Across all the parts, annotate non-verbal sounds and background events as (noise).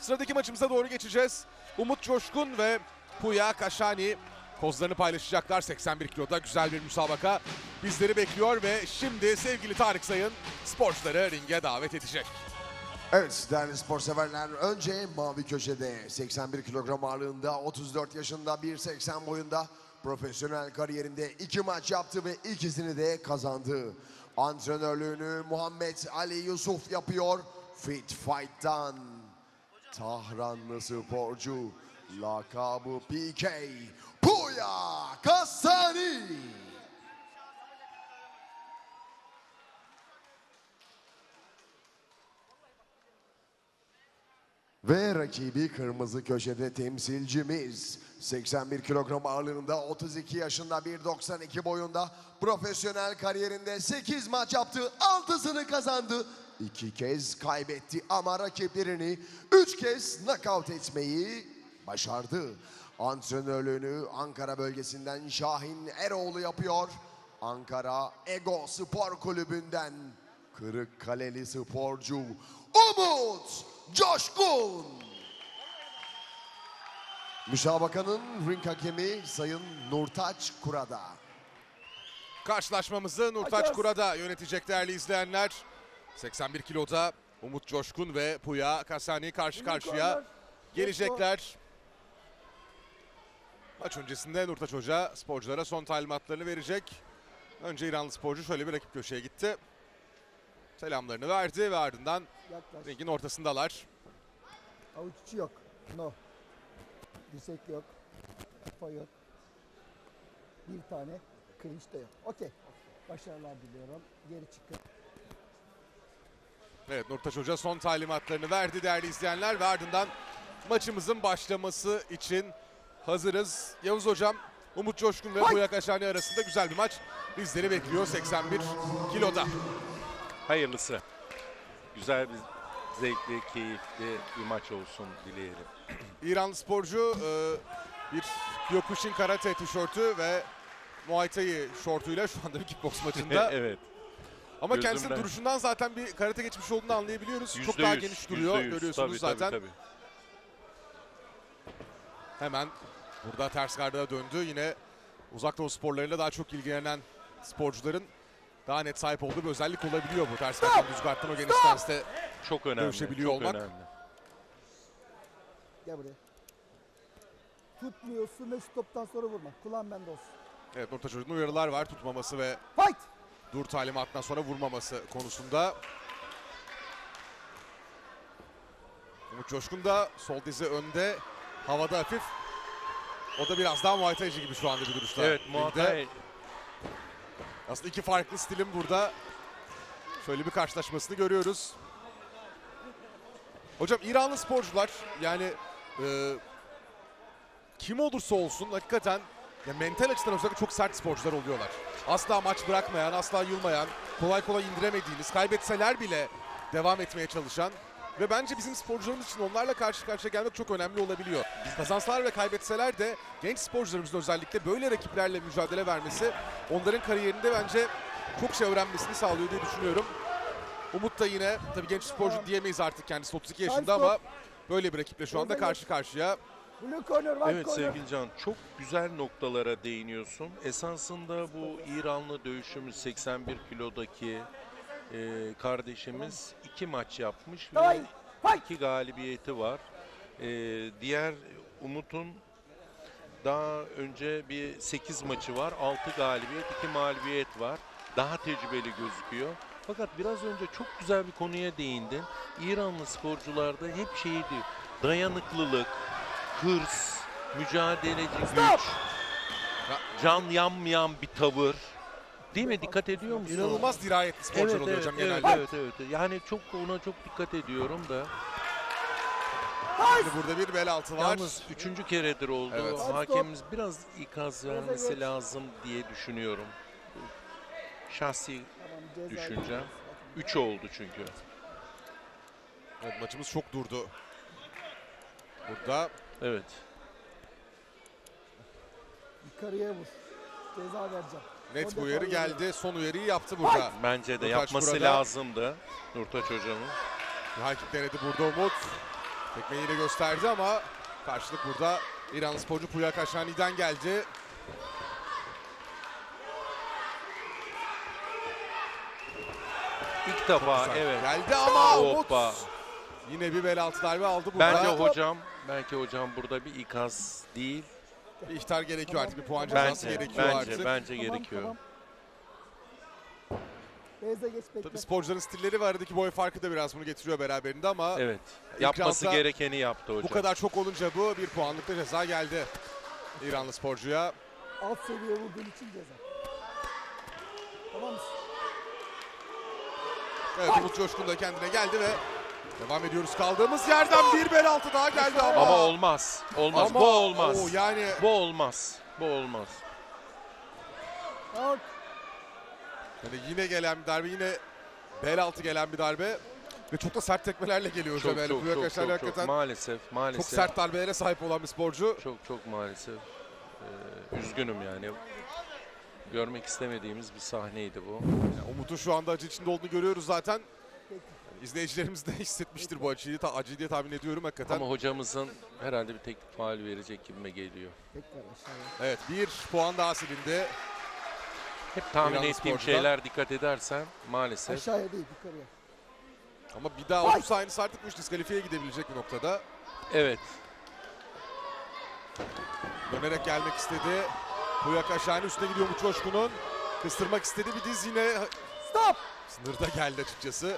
Sıradaki maçımıza doğru geçeceğiz. Umut Coşkun ve Puya Kaşani kozlarını paylaşacaklar. 81 kiloda güzel bir müsabaka bizleri bekliyor ve şimdi sevgili Tarık Sayın sporcuları ringe davet edecek. Evet değerli spor severler önce mavi köşede 81 kilogram ağırlığında 34 yaşında 1.80 boyunda profesyonel kariyerinde iki maç yaptı ve ikisini de kazandı. Antrenörlüğünü Muhammed Ali Yusuf yapıyor. Fit Fight'tan Tahranlı sporcu lakabı PK Puya Kasani. Ve rakibi kırmızı köşede temsilcimiz 81 kilogram ağırlığında 32 yaşında 1.92 boyunda profesyonel kariyerinde 8 maç yaptı 6'sını kazandı. 2 kez kaybetti ama rakiplerini 3 kez nakavt etmeyi başardı. Antrenörlüğünü Ankara bölgesinden Şahin Eroğlu yapıyor. Ankara Ego Spor Kulübü'nden Kırıkkaleli sporcu Umut Coşkun. Müsabakanın ring hakemi Sayın Nurtaç Kurada. Karşılaşmamızı Nurtaç Kurada yönetecek değerli izleyenler. 81 kiloda Umut Coşkun ve Puya Kasani karşı karşıya gelecekler. Maç öncesinde Nurtaç Hoca sporculara son talimatlarını verecek. Önce İranlı sporcu şöyle bir rakip köşeye gitti. Selamlarını verdi ve ardından Yaklaş. ringin ortasındalar. Avuç içi yok. No. Dirsek yok. Kafa yok. Bir tane clinch de yok. Okey. Başarılar diliyorum. Geri çıkın. Evet Nurtaç Hoca son talimatlarını verdi değerli izleyenler ve ardından maçımızın başlaması için hazırız. Yavuz Hocam, Umut Coşkun ve Hay! Buyak Aşani arasında güzel bir maç bizleri bekliyor 81 kiloda. Hayırlısı. Güzel bir zevkli, keyifli bir maç olsun dileyelim. (clears throat) İranlı sporcu e, bir Kyokushin Karate tişörtü ve Muay Thai şortuyla şu anda bir kickbox maçında. (laughs) evet. Ama gözümden- kendisinin duruşundan zaten bir karate geçmiş olduğunu anlayabiliyoruz. Çok yüzde daha geniş duruyor yüzde yüz. görüyorsunuz Tabii, zaten. Tabii, tabii. Hemen burada ters garda döndü. Yine uzak doğu sporlarıyla daha çok ilgilenen sporcuların daha net sahip olduğu bir özellik olabiliyor bu. Ters gardtan düz gardtan o geniş stanste. Çok önemli. Dövüşebiliyor çok olmak. önemli. Gel buraya. Tutmuyorsun ve stoptan sonra vurma. Kulağın bende olsun. Evet Nurtaç Hoca'nın uyarılar var tutmaması ve Fight! Dur talimatından sonra vurmaması konusunda. Umut Coşkun da sol dizi önde. Havada hafif. O da biraz daha Muay Thai'ci gibi şu anda bir duruşta. Evet. Muay Aslında iki farklı stilin burada şöyle bir karşılaşmasını görüyoruz. Hocam İranlı sporcular yani e, kim olursa olsun hakikaten ya mental açıdan özellikle çok sert sporcular oluyorlar. Asla maç bırakmayan, asla yılmayan, kolay kolay indiremediğiniz, kaybetseler bile devam etmeye çalışan ve bence bizim sporcularımız için onlarla karşı karşıya gelmek çok önemli olabiliyor. Kazansalar ve kaybetseler de genç sporcularımızın özellikle böyle rakiplerle mücadele vermesi onların kariyerinde bence çok şey öğrenmesini sağlıyor diye düşünüyorum. Umut da yine tabii genç sporcu diyemeyiz artık kendisi 32 yaşında ama böyle bir rakiple şu anda karşı karşıya. Evet sevgili Can çok güzel noktalara değiniyorsun. Esasında bu İranlı dövüşümüz 81 kilodaki e, kardeşimiz iki maç yapmış ve iki galibiyeti var. E, diğer Umut'un daha önce bir 8 maçı var. 6 galibiyet, 2 mağlubiyet var. Daha tecrübeli gözüküyor. Fakat biraz önce çok güzel bir konuya değindin. İranlı sporcularda hep şeydi dayanıklılık, hırs, mücadeleci güç, can yanmayan bir tavır. Değil mi? Dikkat ediyor musun? İnanılmaz dirayetli sporcular evet, oluyor evet, hocam evet, genelde. evet, evet. Yani çok ona çok dikkat ediyorum da. Şimdi burada bir bel altı var. Yalnız üçüncü keredir oldu. Evet. Hakemimiz biraz ikaz vermesi lazım diye düşünüyorum. Şahsi düşüncem. Üç oldu çünkü. Evet, maçımız çok durdu. Burada Evet. Yukarıya vur. Ceza vereceğim. net bu uyarı geldi. Son uyarıyı yaptı burada. Bence de Nurtaç yapması burada. lazımdı Nurtaç hocamın. Rakip denedi burada Umut. Tekmeyi yine gösterdi ama karşılık burada İranlı sporcu Puya Kaşani'den geldi. İlk defa evet. Geldi ama Umut Hoppa. Yine bir bel altı darbe aldı burada. Bence hocam, belki hocam burada bir ikaz değil. Bir ihtar gerekiyor artık bir puan cezası Bence, gerekiyor bence, artık. bence Tamam, gerekiyor. tamam. Beyza geç bekle. Tabii sporcuların stilleri var. Aradaki boy farkı da biraz bunu getiriyor beraberinde ama Evet. Yapması gerekeni yaptı hocam. bu kadar çok olunca bu bir puanlık da ceza geldi İranlı sporcuya. Alt seviye vurduğun için ceza. Tamam mısın? Evet Umut Coşkun da kendine geldi ve devam ediyoruz kaldığımız yerden bir bel altı daha geldi ama. Ama olmaz. Olmaz. Ama- bu olmaz. Oo, yani Bu olmaz. Bu olmaz. Yani yine gelen bir darbe yine bel altı gelen bir darbe ve çok da sert tekmelerle geliyor. Çok yani çok çok, çok, çok, hakikaten maalesef maalesef. çok sert darbelere sahip olan bir sporcu. Çok çok maalesef. Ee, üzgünüm yani. Görmek istemediğimiz bir sahneydi bu. Yani Umut'un şu anda acı içinde olduğunu görüyoruz zaten. İzleyicilerimiz de (laughs) hissetmiştir bu acıyı. Ta, acıyı diye tahmin ediyorum hakikaten. Ama hocamızın herhalde bir teknik faal verecek gibime geliyor. Tekrar aşağıya. Evet bir puan daha silindi. Hep tahmin İranlı ettiğim sporcudan. şeyler dikkat edersen maalesef. Aşağıya değil yukarıya. Ama bir daha olursa aynısı artık bu iş diskalifiye gidebilecek bir noktada. Evet. Dönerek gelmek istedi. Buyak aşağının üstüne gidiyor Umut Coşkun'un. Kıstırmak istedi bir diz yine Stop. sınırda geldi açıkçası.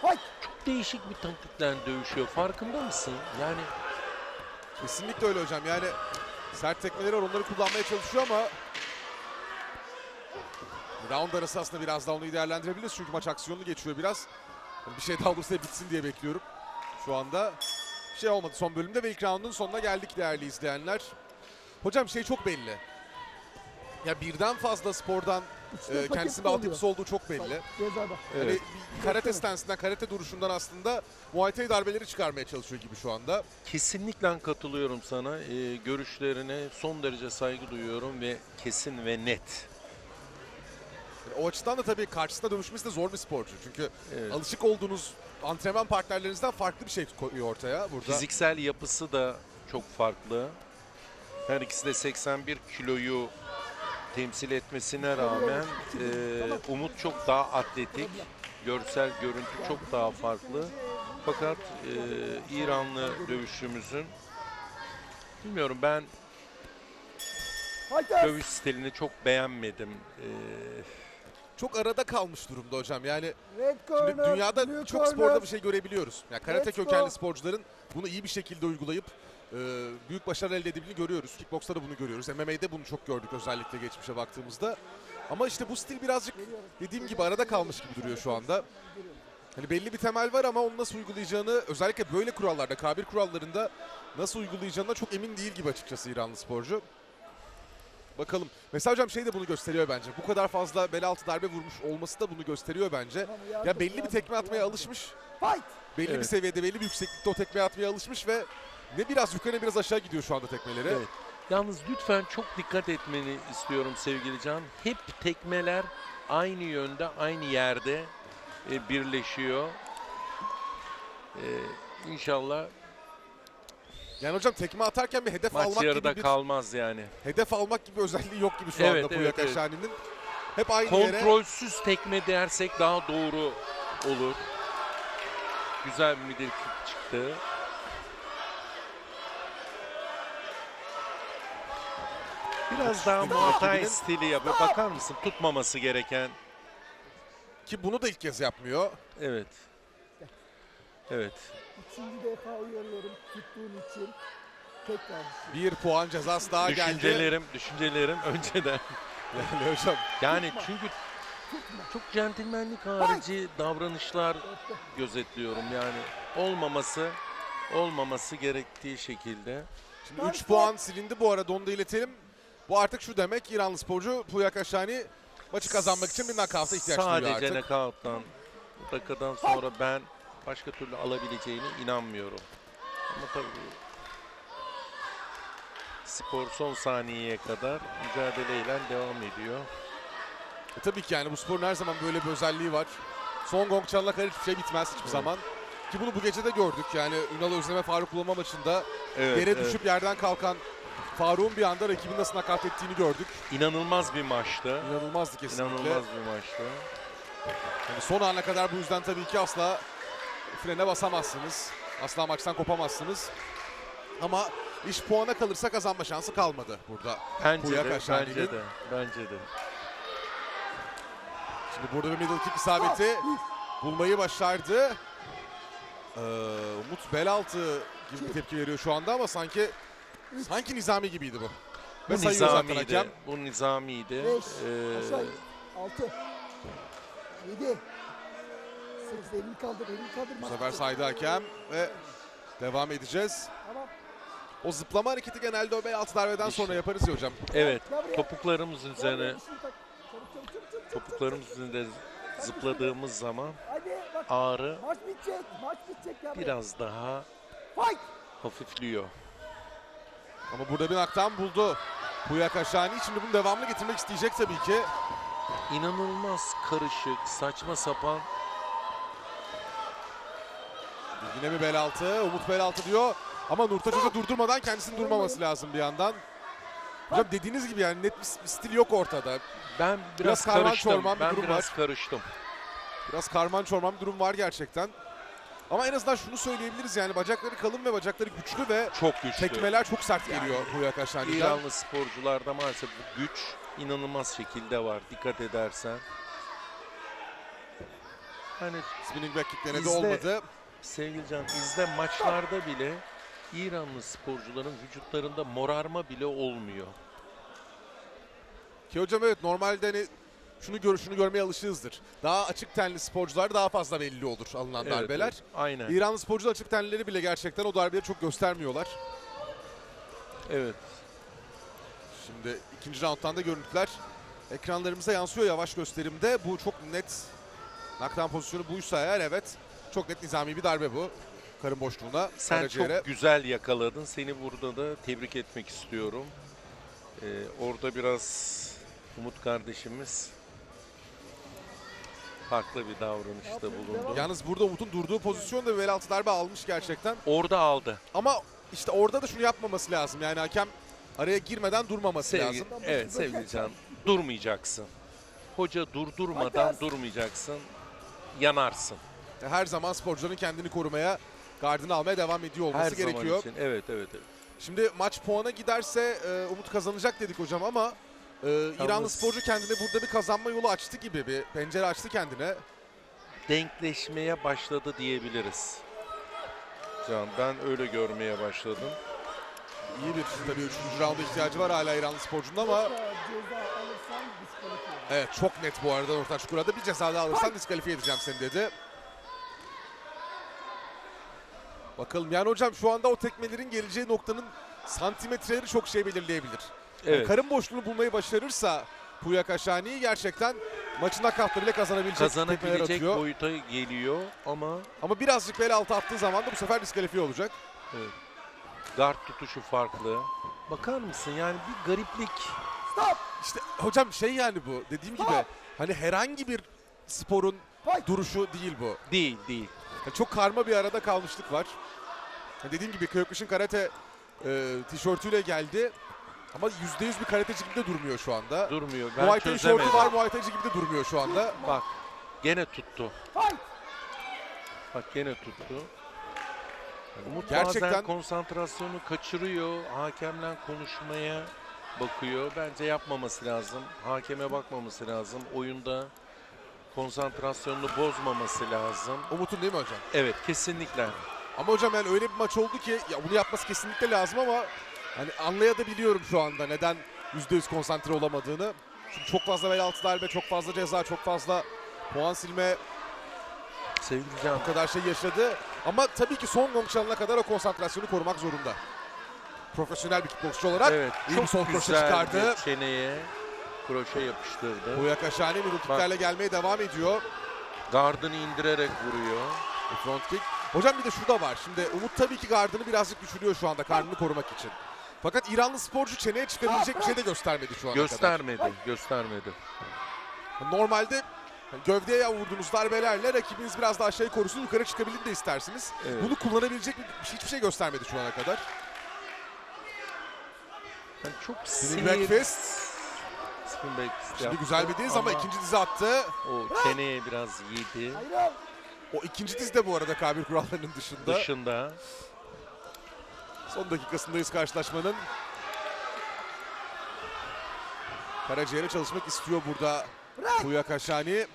Fight. Değişik bir taktikle dövüşüyor. Farkında mısın? Yani Kesinlikle öyle hocam yani sert tekmeleri var onları kullanmaya çalışıyor ama round arası aslında biraz daha onu değerlendirebiliriz çünkü maç aksiyonlu geçiyor biraz. Yani bir şey daha olursa bitsin diye bekliyorum şu anda. Şey olmadı son bölümde ve ilk roundun sonuna geldik değerli izleyenler. Hocam şey çok belli. Ya birden fazla spordan e, kendisinde oluyor. altyapısı olduğu çok belli. Hani Evet. bir karate stansinden, karate duruşundan aslında Muay Thai darbeleri çıkarmaya çalışıyor gibi şu anda. kesinlikle katılıyorum sana. Ee, görüşlerine son derece saygı duyuyorum ve kesin ve net. Yani o açıdan da tabii karşısında dövüşmesi de zor bir sporcu. Çünkü Evet. alışık olduğunuz antrenman partnerlerinizden farklı bir şey koyuyor ortaya burada. Fiziksel yapısı da çok farklı. Her ikisi de 81 kiloyu temsil etmesine rağmen e, Umut çok daha atletik. Görsel görüntü çok daha farklı. Fakat e, İranlı dövüşçümüzün bilmiyorum ben dövüş stilini çok beğenmedim. E, Çok arada kalmış durumda hocam. Yani Red şimdi corner. dünyada çok corner. sporda bir şey görebiliyoruz. Yani karate Let's go. kökenli sporcuların bunu iyi bir şekilde uygulayıp e, büyük başarı elde edebildiğini görüyoruz. Kickbox'ta da bunu görüyoruz. MMA'de bunu çok gördük özellikle geçmişe baktığımızda. Ama işte bu stil birazcık dediğim gibi arada kalmış gibi duruyor şu anda. Hani belli bir temel var ama onu nasıl uygulayacağını özellikle böyle kurallarda, K1 kurallarında nasıl uygulayacağına çok emin değil gibi açıkçası İranlı sporcu. Bakalım. Mesela hocam şey de bunu gösteriyor bence. Bu kadar fazla bel altı darbe vurmuş olması da bunu gösteriyor bence. Ya belli bir tekme atmaya alışmış. Belli bir seviyede, belli bir yükseklikte o tekme atmaya alışmış ve ne biraz yukarı biraz aşağı gidiyor şu anda tekmeleri. Evet. Yalnız lütfen çok dikkat etmeni istiyorum sevgili Can. Hep tekmeler aynı yönde, aynı yerde e, birleşiyor. E, inşallah Yani hocam tekme atarken bir hedef maç almak gibi bir kalmaz yani. hedef almak gibi özelliği yok gibi şu Evet, anda evet, Puyak evet. Aşani'nin. Hep aynı yere Kontrolsüz tekme dersek daha doğru olur. Güzel bir kick çıktı. Biraz daha Muay stili yapıyor. Bakar mısın? Tutmaması gereken. ki bunu da ilk kez yapmıyor. Evet. Evet. Üçüncü defa uyarıyorum tuttuğun için. Tekrar. Bir puan cezası daha geldi. düşüncelerim, düşüncelerim önceden. (laughs) Yani hocam Yani çünkü çok centilmenlik harici davranışlar gözetliyorum yani. Olmaması, olmaması gerektiği şekilde. Şimdi 3 puan silindi bu arada onu da iletelim. Bu artık şu demek İranlı sporcu Puyak Aşani maçı kazanmak için bir knockout'a ihtiyaç duyuyor Sadece artık. knockout'tan, bu dakikadan sonra ben başka türlü alabileceğine inanmıyorum. Ama tabii spor son saniyeye kadar mücadeleyle devam ediyor. E tabii ki yani bu sporun her zaman böyle bir özelliği var. Son gong çalana kadar hiçbir şey bitmez hiçbir Evet. zaman. Ki bunu bu gece de gördük. Yani Ünal Özleme Faruk Ulama maçında Evet, yere evet. düşüp yerden kalkan Faruk'un bir anda rakibin nasıl nakat ettiğini gördük. İnanılmaz bir maçtı. İnanılmazdı kesinlikle. İnanılmaz bir maçtı. Yani son ana kadar bu yüzden tabii ki asla frene basamazsınız. Asla maçtan kopamazsınız. Ama iş puana kalırsa kazanma şansı kalmadı burada. Bence Buya de, Kaşani'nin. bence de, bence de. Şimdi burada bir middle kick isabeti bulmayı başardı. Ee, Umut bel altı gibi tepki veriyor şu anda ama sanki sanki nizami gibiydi bu. Ve Bu zaten nizamiydi. hakem. Bu nizamiydi. 5, Ee, aşağı 6, 7, 8, elini kaldır, elini kaldır. Bu sefer saydı hakem ve devam edeceğiz. Tamam. O zıplama hareketi genelde o bel altı darbeden sonra yaparız ya hocam. evet, topuklarımızın üzerine, topuklarımızın üzerinde zıpladığımız zaman Hadi bak ağrı maç bitecek, maç bitecek ya. biraz daha Fight! hafifliyor. Ama burada bir naktan buldu. Buya Kaşani şimdi bunu devamlı getirmek isteyecek tabii ki. İnanılmaz karışık, saçma sapan Yine mi bel altı? Umut bel altı diyor. Ama Nurtaç Hoca durdurmadan kendisinin durmaması lazım bir yandan. Hocam dediğiniz gibi yani net bir, bir stil yok ortada. ben biraz, Biraz karman karıştım. çorman bir Ben durum biraz var. karıştım. Biraz karman çorman bir durum var gerçekten. Ama en azından şunu söyleyebiliriz yani bacakları kalın ve bacakları güçlü ve Çok güçlü. tekmeler çok sert geliyor Buya Kaşani'den. İranlı sporcularda maalesef bu güç inanılmaz şekilde var. Dikkat edersen. Hani Spinning back kick denedi İzle. olmadı. sevgili Can izle maçlarda bile İranlı sporcuların vücutlarında morarma bile olmuyor. Ki hocam evet normalde hani şunu gör, şunu görmeye alışığızdır. Daha açık tenli sporcular daha fazla belli olur alınan Evet, darbeler. evet, aynen. İranlı sporcular açık tenlileri bile gerçekten o darbeleri çok göstermiyorlar. Evet. Şimdi ikinci rounddan da görüntüler ekranlarımıza yansıyor yavaş gösterimde. Bu çok net knockdown pozisyonu buysa eğer evet çok net nizami bir darbe bu. Karın boşluğuna, Sen karaciğere. çok güzel yakaladın. Seni burada da tebrik etmek istiyorum. Ee, orada biraz Umut kardeşimiz farklı bir davranışta bulundu. Yalnız burada Umut'un durduğu pozisyonda bir bel altı darbe almış gerçekten. Orada aldı. Ama işte orada da şunu yapmaması lazım. Yani hakem araya girmeden durmaması Sevgi, lazım. evet sevgili Can, durmayacaksın. Hoca durdurmadan durmayacaksın. Yanarsın. Her zaman sporcuların kendini korumaya, gardını almaya devam ediyor olması Her gerekiyor. zaman için. Evet, evet, evet. Şimdi maç puana giderse e, Umut kazanacak dedik hocam ama e, İranlı sporcu kendine burada bir kazanma yolu açtı gibi bir pencere açtı kendine. Denkleşmeye başladı diyebiliriz. Can, ben öyle görmeye başladım. İyi bir tabii 3. raunda ihtiyacı var hala İranlı sporcunun ama evet çok net bu arada Nurtaç Kura'da bir ceza daha alırsan diskalifiye edeceğim seni dedi. Bakalım yani hocam şu anda o tekmelerin geleceği noktanın santimetreleri çok şey belirleyebilir. Yani Evet. karın boşluğunu bulmayı başarırsa Puya Kaşani gerçekten maçın kazanabilecek tekmeler Kazanabilecek atıyor. boyuta geliyor ama Ama birazcık bel altı attığı zaman da bu sefer diskalifiye olacak. guard tutuşu farklı. Bakar mısın yani bir gariplik. Stop! İşte hocam şey yani bu dediğim gibi hani herhangi bir sporun Fight! duruşu değil bu. Değil, değil. Yani çok karma bir arada kalmışlık var. Yani dediğim gibi Kyokushin karate e, tişörtüyle geldi. Ama %100 bir karateci gibi de durmuyor şu anda. Durmuyor. Ben Muay Thai çözemedim. şortu var Muay Thai'ci gibi de durmuyor şu anda. Bak gene tuttu. Bak gene tuttu. Umut Gerçekten- bazen konsantrasyonu kaçırıyor. Hakemle konuşmaya bakıyor. Bence yapmaması lazım. Hakeme bakmaması lazım. Oyunda konsantrasyonunu bozmaması lazım. Umut'un değil mi hocam? Evet kesinlikle. Ama hocam yani öyle bir maç oldu ki ya bunu yapması kesinlikle lazım ama hani anlayabiliyorum şu anda neden %100 konsantre olamadığını. Çünkü çok fazla bel altı darbe, çok fazla ceza, çok fazla puan silme Sevgili Can bu kadar şey yaşadı. Ama tabii ki son gong çalana kadar o konsantrasyonu korumak zorunda. Profesyonel bir kickboksçu olarak evet iyi bir çok sol kroşe çıkardı. çeneye kroşe yapıştırdı. Buya Kaşani middle kicklerle gelmeye devam ediyor. Gardını indirerek vuruyor. Front kick. Hocam bir de şu da var. Şimdi Umut tabii ki gardını birazcık düşürüyor şu anda karnını korumak için. Fakat İranlı sporcu çeneye çıkabilecek bir şey de göstermedi şu ana kadar. Göstermedi, göstermedi. Normalde Yani gövdeye vurduğunuz darbelerle rakibiniz biraz daha aşağıya korusun yukarı çıkabilir de istersiniz. Evet. Bunu kullanabilecek bir, hiçbir şey göstermedi şu ana kadar. Yani çok Spinning seyir- back fist. Spin back fist Şimdi yaptı güzel bir diz ama ikinci dizi attı. O çeneye biraz yedi. Hayır. O ikinci diz de bu arada K1 kurallarının dışında. Dışında. Son dakikasındayız karşılaşmanın. Karaciğer'e çalışmak istiyor burada Kuya Kaşani.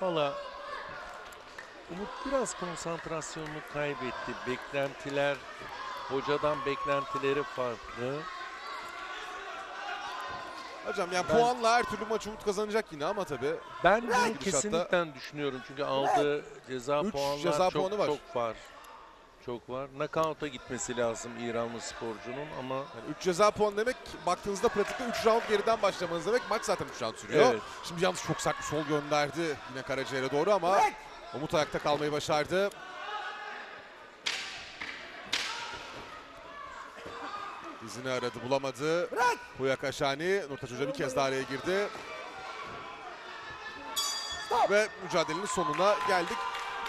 Valla Umut biraz konsantrasyonunu kaybetti. Beklentiler, hocadan beklentileri farklı. Hocam yani Ben- puanla her türlü maçı Umut kazanacak yine ama tabii. Ben bunu kesinlikle düşünüyorum. Çünkü aldığı ceza Üç puanlar ceza çok, puanı var. çok var. Çok var. Knockout'a gitmesi lazım İranlı sporcunun ama Yani 3 ceza puan demek baktığınızda pratikte 3 round geriden başlamanız demek. Maç zaten 3 round sürüyor. Evet. Şimdi yalnız çok sert bir sol gönderdi yine Karaciğer'e doğru ama Umut ayakta kalmayı başardı. Dizini aradı bulamadı. Kuya Kaşani. Nurtaç Hoca bir kez daha araya girdi. Ve mücadelenin sonuna geldik.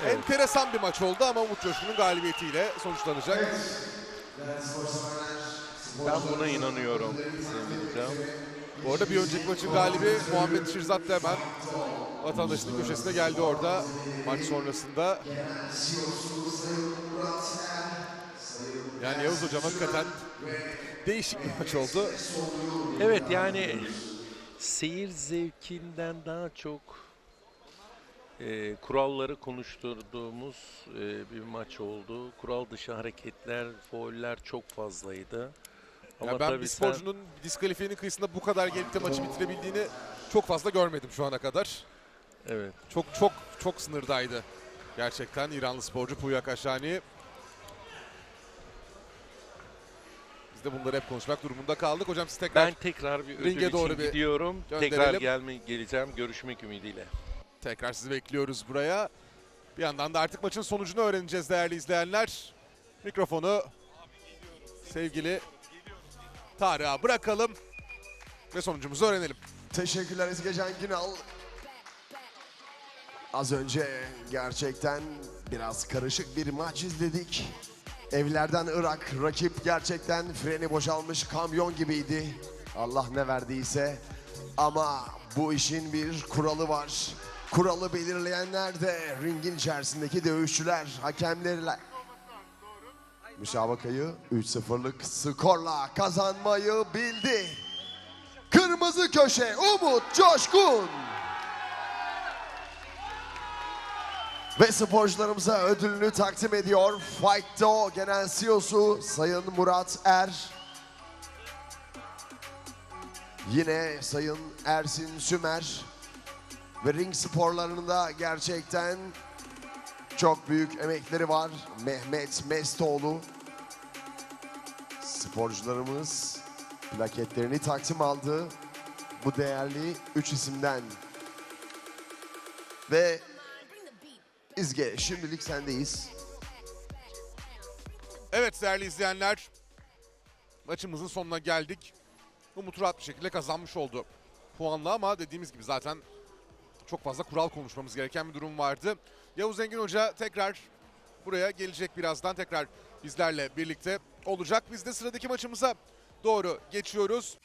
Evet. Enteresan bir maç oldu ama Umut Coşkun'un galibiyetiyle sonuçlanacak. ben buna inanıyorum. Bu arada bir önceki maçın galibi Muhammed Şirzat da hemen vatandaşının köşesine geldi orada maç sonrasında. Yani Yavuz Hocam hakikaten değişik bir maç oldu. Evet yani seyir zevkinden daha çok e, kuralları konuşturduğumuz e, bir maç oldu. Kural dışı hareketler, fauller çok fazlaydı. Ama Yani ben tabii bir sen- sporcunun diskalifiyenin kıyısında bu kadar gelip de maçı bitirebildiğini çok fazla görmedim şu ana kadar. evet. Çok çok çok sınırdaydı. Gerçekten İranlı sporcu Puya Kaşani. Biz de bunları hep konuşmak durumunda kaldık. Hocam siz tekrar Ben tekrar bir ödül Ringe için doğru gidiyorum. Tekrar gelme geleceğim. Görüşmek ümidiyle. Tekrar sizi bekliyoruz buraya. Bir yandan da artık maçın sonucunu öğreneceğiz değerli izleyenler. Mikrofonu sevgili Tarık'a bırakalım ve sonucumuzu öğrenelim. Teşekkürler Ezgecan Günal. Az önce gerçekten biraz karışık bir maç izledik. Evlerden Irak, rakip gerçekten freni boşalmış kamyon gibiydi. Allah ne verdiyse. Ama bu işin bir kuralı var. Kuralı belirleyenler de ringin içerisindeki dövüşçüler, hakemlerle. Müsabakayı 3-0'lık skorla kazanmayı bildi. Kırmızı köşe Umut Coşkun. Ve sporcularımıza ödülünü takdim ediyor. Fight'to Genel CEO'su Sayın Murat Er. Yine Sayın Ersin Sümer. Ve ring sporlarında gerçekten çok büyük emekleri var. Mehmet Mestoğlu. Sporcularımız plaketlerini takdim aldı. Bu değerli üç isimden. Ve İzge şimdilik sendeyiz. Evet değerli izleyenler maçımızın sonuna geldik. Umut rahat bir şekilde kazanmış oldu puanla ama dediğimiz gibi zaten çok fazla kural konuşmamız gereken bir durum vardı. Yavuz Engin Hoca tekrar buraya gelecek birazdan tekrar bizlerle birlikte olacak. Biz de sıradaki maçımıza doğru geçiyoruz.